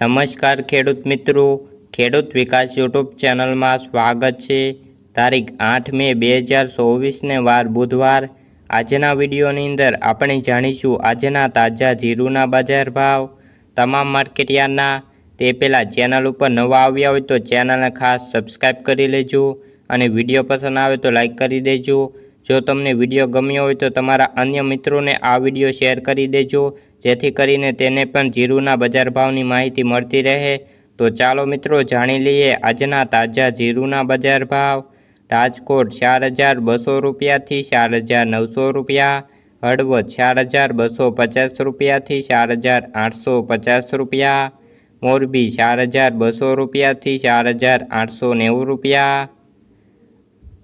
નમસ્કાર ખેડૂત મિત્રો. ખેડૂત વિકાસ યુટ્યુબ ચેનલમાં સ્વાગત છે. તારીખ આઠ મે બે હજાર ચોવીસને વાર બુધવાર. આજના વિડીયોની અંદર આપણે જાણીશું આજના તાજા જીરુના બજાર ભાવ. તમામ માર્કેટયાર્ડના તે પહેલાં ચેનલ ઉપર નવા આવ્યા હોય તો ચેનલને ખાસ સબસ્ક્રાઈબ કરી લેજો અને વીડિયો પસંદ આવે તો લાઈક કરી દેજો. જો તમને વીડિયો ગમ્યો હોય તો તમારા અન્ય મિત્રોને આ વીડિયો શેર કરી દેજો. જેથી કરીને તેને પણ જીરુના બજાર ભાવની માહિતી મળતી રહે. તો ચાલો મિત્રો જાણી લઈએ આજના તાજા જીરુના બજાર ભાવ. રાજકોટ ચાર હજાર બસો રૂપિયાથી ચાર હજાર નવસો રૂપિયા. હળવદ ચાર હજાર બસો પચાસ રૂપિયાથી ચાર હજાર આઠસો પચાસ રૂપિયા. મોરબી ચાર હજાર બસો રૂપિયાથી ચાર હજાર આઠસો નેવું રૂપિયા.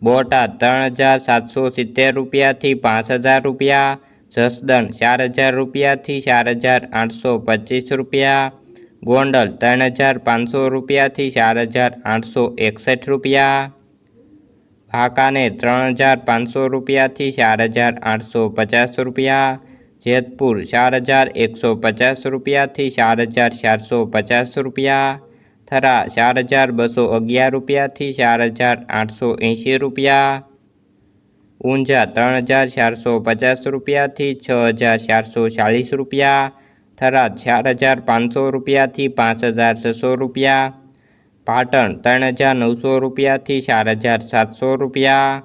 બોટાદ ત્રણ હજાર સાતસો સિત્તેર રૂપિયાથી પાંચ હજાર રૂપિયા, જસદણ ચાર હજાર રૂપિયાથી ચાર હજાર આઠસો પચીસ રૂપિયા, ગોંડલ ત્રણ હજાર પાંચસો રૂપિયાથી ચાર હજાર આઠસો એકસઠ રૂપિયા, વાંકાનેર ત્રણ હજાર પાંચસો રૂપિયાથી ચાર હજાર આઠસો પચાસ રૂપિયા, જેતપુર ચાર હજાર એકસો પચાસ રૂપિયાથી ચાર હજાર ચારસો પચાસ રૂપિયા થરા ચાર હજાર બસો અગિયાર રૂપિયાથી ચાર હજાર આઠસો એંશી રૂપિયા. ઊંઝા ત્રણ હજાર ચારસો પચાસ રૂપિયાથી છ હજાર ચારસો ચાલીસ રૂપિયા. થરાદ ચાર હજાર પાંચસો રૂપિયાથી પાંચ હજાર છસો રૂપિયા. પાટણ ત્રણ હજાર નવસો રૂપિયાથી ચાર હજાર સાતસો રૂપિયા.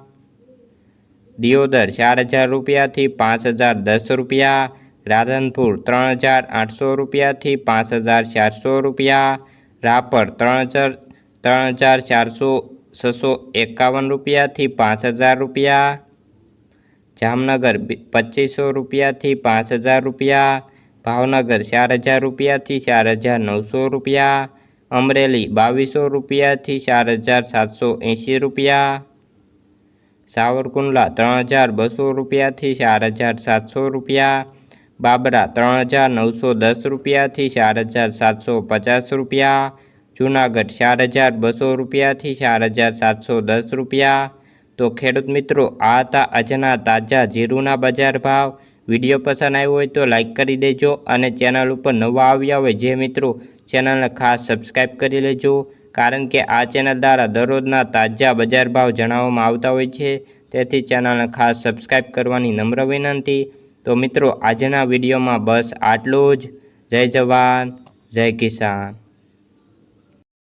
દિયોદર ચાર હજાર રૂપિયાથી પાંચ હજાર દસ રૂપિયા. રાધનપુર ત્રણ હજાર આઠસો રૂપિયાથી પાંચ હજાર ચારસો રૂપિયા. રાપર ત્રણ હજાર ત્રણ હજાર ચારસો, છસો એકાવન રૂપિયાથી પાંચ હજાર રૂપિયા. જામનગર પચીસો રૂપિયાથી પાંચ હજાર રૂપિયા. ભાવનગર ચાર હજાર રૂપિયાથી ચાર હજાર નવસો રૂપિયા. અમરેલી બાવીસો રૂપિયાથી ચાર હજાર સાતસો એંશી રૂપિયા. સાવરકુંડલા ત્રણ હજાર બસો રૂપિયાથી ચાર હજાર સાતસો રૂપિયા. બાબરા ત્રણ હજાર નવસો દસ રૂપિયાથી ચાર હજાર સાતસો પચાસ રૂપિયા. જુનાગઢ ચાર હજાર બસો રૂપિયાથી ચાર હજાર સાતસો દસ રૂપિયા. તો ખેડૂત મિત્રો, આ હતા આજના તાજા જીરુના બજાર ભાવ. વીડિયો પસંદ આવ્યો હોય તો લાઇક કરી દેજો અને ચેનલ ઉપર નવા આવ્યા હોય જે મિત્રો ચેનલને ખાસ સબસ્ક્રાઈબ કરી લેજો. કારણ કે આ ચેનલ દ્વારા દરરોજના તાજા બજાર ભાવ જણાવવામાં આવતા હોય છે. તેથી ચેનલને ખાસ સબસ્ક્રાઈબ કરવાની નમ્ર વિનંતી. તો મિત્રો આજના વિડીયોમાં બસ આટલું જ. જય જવાન જય કિસાન.